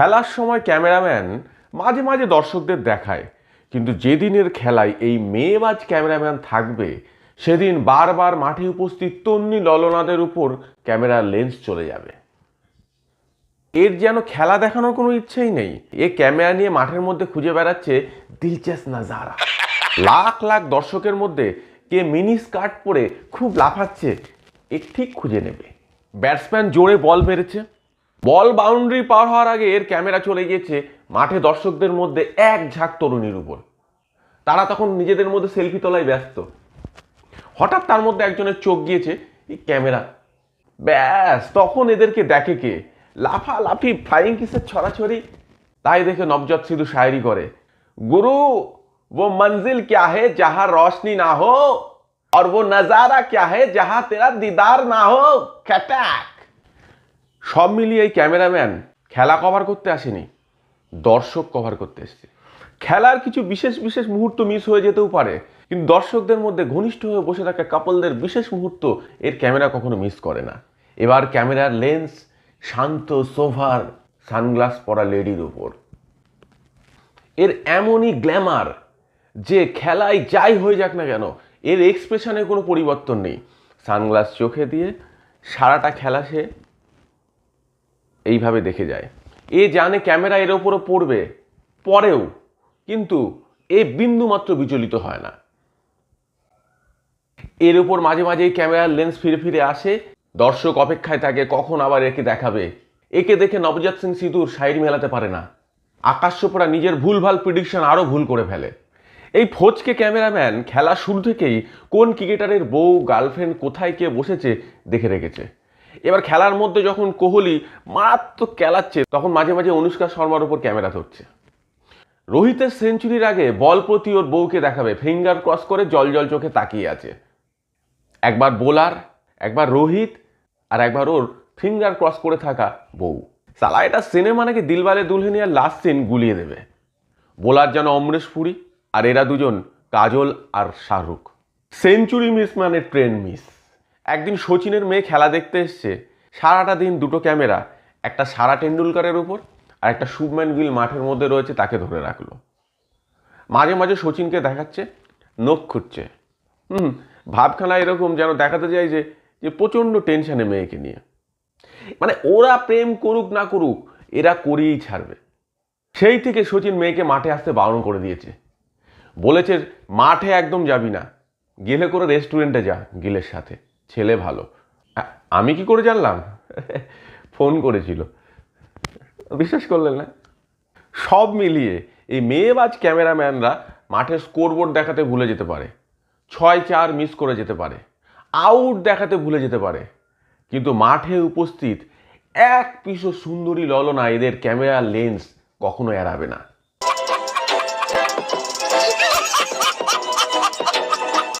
খেলার সময় ক্যামেরাম্যান মাঝে মাঝে দর্শকদের দেখায়, কিন্তু যেদিনের খেলায় এই মেয়েবাজ ক্যামেরাম্যান থাকবে, সেদিন বারবার মাঠে উপস্থিত তন্নি ললনাদের উপর ক্যামেরার লেন্স চলে যাবে। এর যেন খেলা দেখানোর কোনো ইচ্ছেই নেই। এ ক্যামেরা নিয়ে মাঠের মধ্যে খুঁজে বেড়াচ্ছে দিলচাস নাজারা। লাখ লাখ দর্শকের মধ্যে কে মিনি স্কার্ট পরে খুব লাফাচ্ছে, এ ঠিক খুঁজে নেবে। ব্যাটসম্যান জোরে বল মেরেছে। বল বাউন্ডারি পার হওয়ার আগে এর ক্যামেরা চলে গিয়েছে মাঠে দর্শকদের মধ্যে এক ঝাঁক তরুণীর উপর তারা তখন নিজেদের মধ্যে সেলফি তোলায় ব্যস্ত হঠাৎ তার মধ্যে একজনের চোখ গিয়েছে এই ক্যামেরা ব্যাস তখন এদেরকে দেখে কে লাফা লাফি ফ্লাইং কিসের ছড়াছড়ি তাই দেখে নবজত সিধু শায়রি করে গুরু वो मंजिल क्या है जहां रोशनी ना हो और वो नजारा क्या है जहां तेरा दीदार ना हो खटाक সব মিলিয়ে এই ক্যামেরাম্যান খেলা কভার করতে আসেনি, দর্শক কভার করতে এসেছে। খেলার কিছু বিশেষ বিশেষ মুহূর্ত মিস হয়ে যেতেও পারে, কিন্তু দর্শকদের মধ্যে ঘনিষ্ঠ হয়ে বসে থাকা কাপলদের বিশেষ মুহূর্ত এর ক্যামেরা কখনো মিস করে না। এবার ক্যামেরার লেন্স শান্ত সোভার সানগ্লাস পরা লেডির উপর। এর এমনই গ্ল্যামার যে খেলায় যাই হয়ে যাক না কেন, এর এক্সপ্রেশনে কোনো পরিবর্তন নেই। সানগ্লাস চোখে দিয়ে সারাটা খেলা সে এইভাবে দেখে যায়। এ জানে ক্যামেরা এর ওপরও পড়বে, পরেও। কিন্তু এ বিন্দু মাত্র বিচলিত হয় না। এর উপর মাঝে মাঝে এই ক্যামেরার লেন্স ফিরে ফিরে আসে। দর্শক অপেক্ষায় থাকে, কখন আবার একে দেখাবে? একে দেখে নবজাত সিং সিধুর শায়রি মেলাতে পারে না। আকাশ চোপড়া নিজের ভুলভাল প্রিডিকশন আরও ভুল করে ফেলে। এই ফোচকে ক্যামেরাম্যান খেলা শুরু থেকেই কোন ক্রিকেটারের বউ, গার্লফ্রেন্ড কোথায় কে বসেছে দেখে রেখেছে। এবার খেলার মধ্যে যখন কোহলি মারাত্মক খেলাচ্ছে তখন মাঝে মাঝে অনুষ্কা শর্মার উপর ক্যামেরা ধরছে। রোহিতের সেঞ্চুরির আগে বল প্রতি ওর বউকে দেখাবে, ফিঙ্গার ক্রস করে জল জল চোখে তাকিয়ে আছে। একবার বোলার, একবার রোহিত, আর একবার ওর ফিঙ্গার ক্রস করে থাকা বউ। সালা, এটা সিনেমা নাকি দিলবালে দুলহেনিয়ার লাস্ট সিন গুলিয়ে দেবে। বোলার যেন অমরেশ পুরী, আর এরা দুজন কাজল আর শাহরুখ। সেঞ্চুরি মিস মানে ট্রেন মিস। একদিন সচিনের মেয়ে খেলা দেখতে এসছে। সারাটা দিন দুটো ক্যামেরা, একটা সারা টেন্ডুলকারের উপর আর একটা শুভম্যান গিল মাঠের মধ্যে রয়েছে তাকে ধরে রাখল। মাঝে মাঝে সচিনকে দেখাচ্ছে, নখ খুঁজছে হুম, ভাবখানা এরকম যেন দেখাতে যায় যে যে প্রচণ্ড টেনশানে মেয়েকে নিয়ে। মানে ওরা প্রেম করুক না করুক, এরা করিয়েই ছাড়বে। সেই থেকে সচিন মেয়েকে মাঠে আসতে বারণ করে দিয়েছে। বলেছে, মাঠে একদম যাবি না, গেলে করে রেস্টুরেন্টে যা, গিলের সাথে। ছেলে ভালো। আমি কি করে জানলাম? ফোন করেছিল। বিশ্বাস করলেন না? সব মিলিয়ে এই মেয়েবাজ ক্যামেরাম্যানরা মাঠে স্কোরবোর্ড দেখাতে ভুলে যেতে পারে। ছয় চার মিস করে যেতে পারে। আউট দেখাতে ভুলে যেতে পারে। কিন্তু মাঠে উপস্থিত এক পিসও সুন্দরী ললনা এদের ক্যামেরা লেন্স কখনো এড়াবে না।